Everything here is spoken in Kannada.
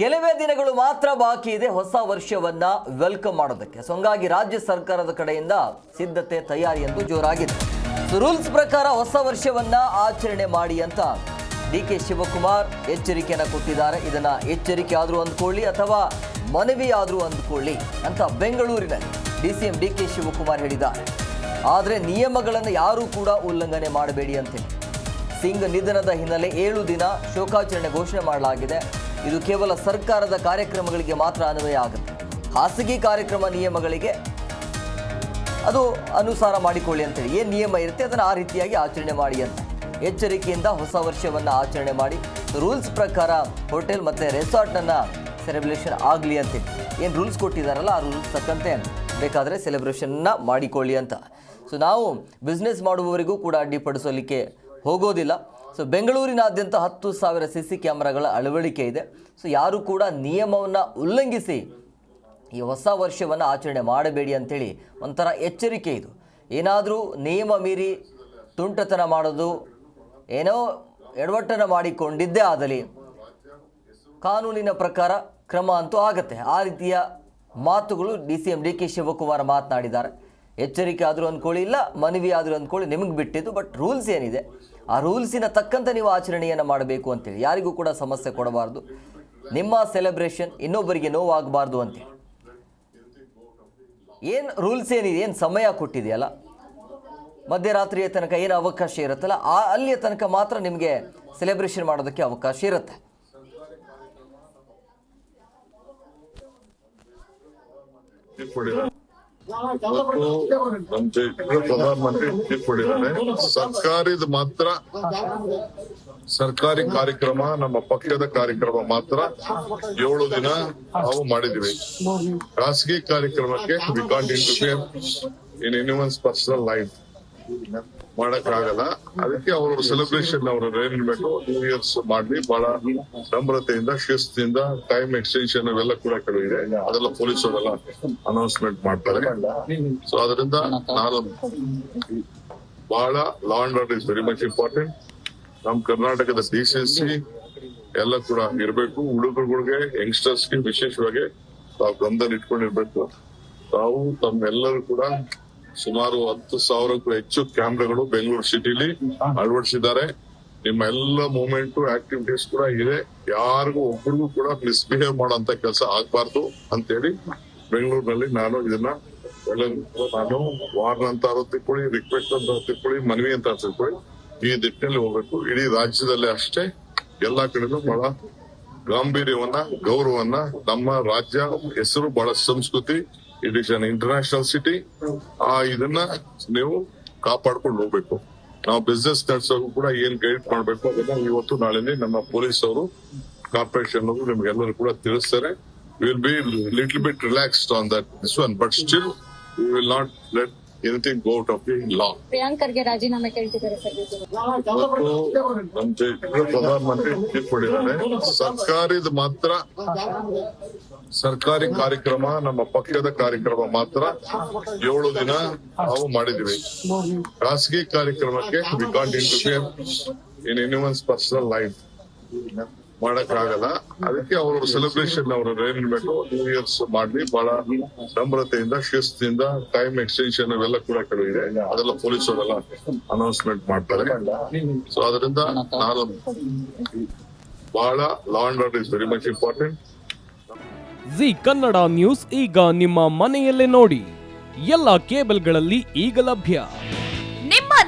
ಕೆಲವೇ ದಿನಗಳು ಮಾತ್ರ ಬಾಕಿ ಇದೆ ಹೊಸ ವರ್ಷವನ್ನ ವೆಲ್ಕಮ್ ಮಾಡೋದಕ್ಕೆ. ಸೊ, ಹಂಗಾಗಿ ರಾಜ್ಯ ಸರ್ಕಾರದ ಕಡೆಯಿಂದ ಸಿದ್ಧತೆ ತಯಾರಿ ಎಂದು ಜೋರಾಗಿದೆ. ರೂಲ್ಸ್ ಪ್ರಕಾರ ಹೊಸ ವರ್ಷವನ್ನ ಆಚರಣೆ ಮಾಡಿ ಅಂತ ಡಿ ಕೆ ಶಿವಕುಮಾರ್ ಎಚ್ಚರಿಕೆಯನ್ನು ಕೊಟ್ಟಿದ್ದಾರೆ. ಇದನ್ನ ಎಚ್ಚರಿಕೆ ಆದರೂ ಅಂದ್ಕೊಳ್ಳಿ ಅಥವಾ ಮನವಿ ಆದರೂ ಅಂದ್ಕೊಳ್ಳಿ ಅಂತ ಬೆಂಗಳೂರಿನಲ್ಲಿ D C M D K Shivakumar ಹೇಳಿದ್ದಾರೆ. ಆದರೆ ನಿಯಮಗಳನ್ನು ಯಾರೂ ಕೂಡ ಉಲ್ಲಂಘನೆ ಮಾಡಬೇಡಿ ಅಂತೇಳಿ ಸಿಂಗ್ ನಿಧನದ ಹಿನ್ನೆಲೆ ಏಳು ದಿನ ಶೋಕಾಚರಣೆ ಘೋಷಣೆ ಮಾಡಲಾಗಿದೆ. ಇದು ಕೇವಲ ಸರ್ಕಾರದ ಕಾರ್ಯಕ್ರಮಗಳಿಗೆ ಮಾತ್ರ ಅನ್ವಯ ಆಗುತ್ತೆ. ಖಾಸಗಿ ಕಾರ್ಯಕ್ರಮ ನಿಯಮಗಳಿಗೆ ಅದು ಅನುಸಾರ ಮಾಡಿಕೊಳ್ಳಿ ಅಂತೇಳಿ ಏನು ನಿಯಮ ಇರುತ್ತೆ, ಅದನ್ನು ಆ ರೀತಿಯಾಗಿ ಆಚರಣೆ ಮಾಡಿ ಅಂತ. ಎಚ್ಚರಿಕೆಯಿಂದ ಹೊಸ ವರ್ಷವನ್ನು ಆಚರಣೆ ಮಾಡಿ. ರೂಲ್ಸ್ ಪ್ರಕಾರ ಹೋಟೆಲ್ ಮತ್ತು ರೆಸಾರ್ಟನ್ನು ಸೆಲೆಬ್ರೇಷನ್ ಆಗಲಿ ಅಂತೇಳಿ ಏನು ರೂಲ್ಸ್ ಕೊಟ್ಟಿದ್ದಾರಲ್ಲ ಆ ರೂಲ್ಸ್ ತಕ್ಕಂತೆ ಬೇಕಾದರೆ ಸೆಲೆಬ್ರೇಷನ್ನ ಮಾಡಿಕೊಳ್ಳಿ ಅಂತ. ಸೊ, ನಾವು ಬಿಸ್ನೆಸ್ ಮಾಡುವವರಿಗೂ ಕೂಡ ಅಡ್ಡಿಪಡಿಸಲಿಕ್ಕೆ ಹೋಗೋದಿಲ್ಲ. ಸೊ ಬೆಂಗಳೂರಿನಾದ್ಯಂತ ಹತ್ತು ಸಾವಿರ ಸಿ ಸಿ ಕ್ಯಾಮ್ರಾಗಳ ಅಳವಡಿಕೆ ಇದೆ. ಸೊ ಯಾರು ಕೂಡ ನಿಯಮವನ್ನು ಉಲ್ಲಂಘಿಸಿ ಈ ಹೊಸ ವರ್ಷವನ್ನು ಆಚರಣೆ ಮಾಡಬೇಡಿ ಅಂಥೇಳಿ ಒಂಥರ ಎಚ್ಚರಿಕೆ ಇದು. ಏನಾದರೂ ನಿಯಮ ಮೀರಿ ತುಂಟತನ ಮಾಡೋದು, ಏನೋ ಎಡವಟ್ಟನ್ನು ಮಾಡಿಕೊಂಡಿದ್ದೇ ಆದಲ್ಲಿ ಕಾನೂನಿನ ಪ್ರಕಾರ ಕ್ರಮ ಅಂತೂ ಆಗತ್ತೆ. ಆ ರೀತಿಯ ಮಾತುಗಳು D C M D K Shivakumar ಮಾತನಾಡಿದ್ದಾರೆ. ಎಚ್ಚರಿಕೆ ಆದರೂ ಅಂದ್ಕೊಳ್ಳಿ, ಇಲ್ಲ ಮನವಿ ಆದರೂ ಅಂದ್ಕೊಳ್ಳಿ, ನಿಮಗೆ ಬಿಟ್ಟಿದ್ದು, ಬಟ್ ರೂಲ್ಸ್ ಏನಿದೆ ಆ ರೂಲ್ಸಿನ ತಕ್ಕಂತೆ ನೀವು ಆಚರಣೆಯನ್ನು ಮಾಡಬೇಕು ಅಂತೇಳಿ. ಯಾರಿಗೂ ಕೂಡ ಸಮಸ್ಯೆ ಕೊಡಬಾರ್ದು. ನಿಮ್ಮ ಸೆಲೆಬ್ರೇಷನ್ ಇನ್ನೊಬ್ಬರಿಗೆ ನೋವಾಗಬಾರ್ದು ಅಂತೇಳಿ. ಏನು ರೂಲ್ಸ್ ಏನಿದೆ? ಏನು ಸಮಯ ಕೊಟ್ಟಿದೆಯಲ್ಲ? ಮಧ್ಯರಾತ್ರಿಯ ತನಕ ಏನು ಅವಕಾಶ ಇರುತ್ತಲ್ಲ, ಆ ಅಲ್ಲಿಯ ತನಕ ಮಾತ್ರ ನಿಮಗೆ ಸೆಲೆಬ್ರೇಷನ್ ಮಾಡೋದಕ್ಕೆ ಅವಕಾಶ ಇರುತ್ತೆ. ದೇಶದ ಪ್ರಧಾನಮಂತ್ರಿ ಕೊಟ್ಟಿದ್ದಾರೆ ಸರ್ಕಾರದ ಮಾತ್ರ ಸರ್ಕಾರಿ ಕಾರ್ಯಕ್ರಮ, ನಮ್ಮ ಪಕ್ಷದ ಕಾರ್ಯಕ್ರಮ ಮಾತ್ರ ಏಳು ದಿನ ನಾವು ಮಾಡಿದ್ವಿ ಖಾಸಗಿ ಕಾರ್ಯಕ್ರಮಕ್ಕೆ we can't interfere in anyone's personal life ಮಾಡಕ್ ಆಗಲ್ಲ ಅದಕ್ಕೆ ಅವರು ಸೆಲೆಬ್ರೇಷನ್ ಅವರ ಅರೇಂಜ್ಮೆಂಟ್ ನ್ಯೂ ಇಯರ್ಸ್ ಮಾಡಿ ಬಹಳ ನಮ್ರತೆಯಿಂದ ಶಿಸ್ತಿನಿಂದ ಟೈಮ್ ಎಕ್ಸ್ಟೆನ್ಷನ್ ಅವೆಲ್ಲ ಕೂಡ ಕಡಿಮೆ ಅದೆಲ್ಲ ಪೊಲೀಸ್ ಅವರೆಲ್ಲ ಅನೌನ್ಸ್ಮೆಂಟ್ ಮಾಡ್ತಾರೆ. ಸೊ ಅದರಿಂದ ನಾನು ಬಹಳ law and order is very much important ನಮ್ ಕರ್ನಾಟಕದ ಡಿಸಿಸಿ ಎಲ್ಲ ಕೂಡ ಇರಬೇಕು. ಹುಡುಗರುಗಳಿಗೆ ಯಂಗ್ಸ್ಟರ್ಸ್ಗೆ ವಿಶೇಷವಾಗಿ ತಾವು ಗಮನದಲ್ಲಿ ಇಟ್ಕೊಂಡಿರ್ಬೇಕು ತಾವು ತಮ್ಮೆಲ್ಲರೂ ಕೂಡ ಸುಮಾರು ಹತ್ತು ಸಾವಿರಕ್ಕೂ ಹೆಚ್ಚು ಕ್ಯಾಮ್ರಾಗಳು ಬೆಂಗಳೂರು ಸಿಟಿಲಿ ಅಳವಡಿಸಿದ್ದಾರೆ. ನಿಮ್ಮ ಎಲ್ಲ ಮೂವ್ಮೆಂಟ್ ಆಕ್ಟಿವಿಟೀಸ್ ಕೂಡ ಇದೆ. ಯಾರಿಗೂ ಒಬ್ಬರಿಗೂ ಕೂಡ ಮಿಸ್ಬಿಹೇವ್ ಮಾಡುವಂತ ಕೆಲಸ ಆಗ್ಬಾರ್ದು ಅಂತೇಳಿ ಬೆಂಗಳೂರಿನಲ್ಲಿ ನಾನು ಇದನ್ನ ನಾನು ವಾರ್ನ್ ಅಂತ ತಿಳ್ಕೊಳ್ಳಿ ರಿಕ್ವೆಸ್ಟ್ ಅಂತ ತಿಳ್ಕೊಳ್ಳಿ, ಮನವಿ ಅಂತ ತಿಳ್ಕೊಳ್ಳಿ, ಈ ದಿಟ್ಟಿನಲ್ಲಿ ಹೋಗ್ಬೇಕು. ಇಡೀ ರಾಜ್ಯದಲ್ಲೇ ಅಷ್ಟೇ. ಎಲ್ಲಾ ಕಡೆನೂ ಬಹಳ ಗಾಂಭೀರ್ಯವನ್ನ, ಗೌರವವನ್ನ ನಮ್ಮ ರಾಜ್ಯ ಹೆಸರು ಬಹಳ ಸಂಸ್ಕೃತಿ. It is an international city ಆ ಇದನ್ನ ನೀವು ಕಾಪಾಡ್ಕೊಂಡು ಹೋಗ್ಬೇಕು. ನಾವು ಬಿಸ್ನೆಸ್ ನಡೆಸೋಕು ಕೂಡ ಏನ್ ಗೈಡ್ ಮಾಡ್ಬೇಕು ಅದನ್ನ ಇವತ್ತು ನಾಳೆನೇ ನಮ್ಮ ಪೊಲೀಸ್ ಅವರು ಕಾರ್ಪೊರೇಷನ್ ಅವರು ನಿಮ್ಗೆಲ್ಲರೂ ಕೂಡ ತಿಳಿಸ್ತಾರೆ. Will be little bit relaxed on that this one but still we will not let anything go out of the law ಪ್ರಿಯಾಂಕರ್ಗೆ ರಾಜೀನಾಮೆ ಕೇಳ್ತಿದ್ದಾರೆ ಪ್ರಧಾನಮಂತ್ರಿ ಟ್ವೀಟ್ ಮಾಡಿದ್ದಾರೆ ಸರ್ಕಾರಿದ ಮಾತ್ರ ಸರ್ಕಾರಿ ಕಾರ್ಯಕ್ರಮ ನಮ್ಮ ಪಕ್ಷದ ಕಾರ್ಯಕ್ರಮ ಮಾತ್ರ. ಏಳು ದಿನ ನಾವು ಮಾಡಿದ್ವಿ ಖಾಸಗಿ ಕಾರ್ಯಕ್ರಮಕ್ಕೆ we can't interfere in anyone's personal life ಮಾಡಕ್ ಆಗಲ್ಲ ಅದಕ್ಕೆ ಅವರು ಸೆಲೆಬ್ರೇಷನ್ ಅವರು ಅರೇಂಜ್ಮೆಂಟ್ ನ್ಯೂ ಇಯರ್ಸ್ ಮಾಡಿ ಬಹಳ ನಮ್ರತೆಯಿಂದ ಶಿಸ್ತಿನಿಂದ ಟೈಮ್ ಎಕ್ಸ್ಟೆನ್ಷನ್ ಅವೆಲ್ಲ ಕೂಡ ಕೆಲವಿದೆ ಅದೆಲ್ಲ ಪೊಲೀಸ್ ಅವರೆಲ್ಲ ಅನೌನ್ಸ್ಮೆಂಟ್ ಮಾಡ್ತಾರೆ. ಸೊ ಅದರಿಂದ ನಾನು ಬಹಳ law and order is very much important Zee Kannada news ಈಗ ನಿಮ್ಮ ಮನೆಯಲ್ಲೇ ನೋಡಿ. ಎಲ್ಲ ಕೇಬಲ್ಗಳಲ್ಲಿ ಈಗ ಲಭ್ಯ.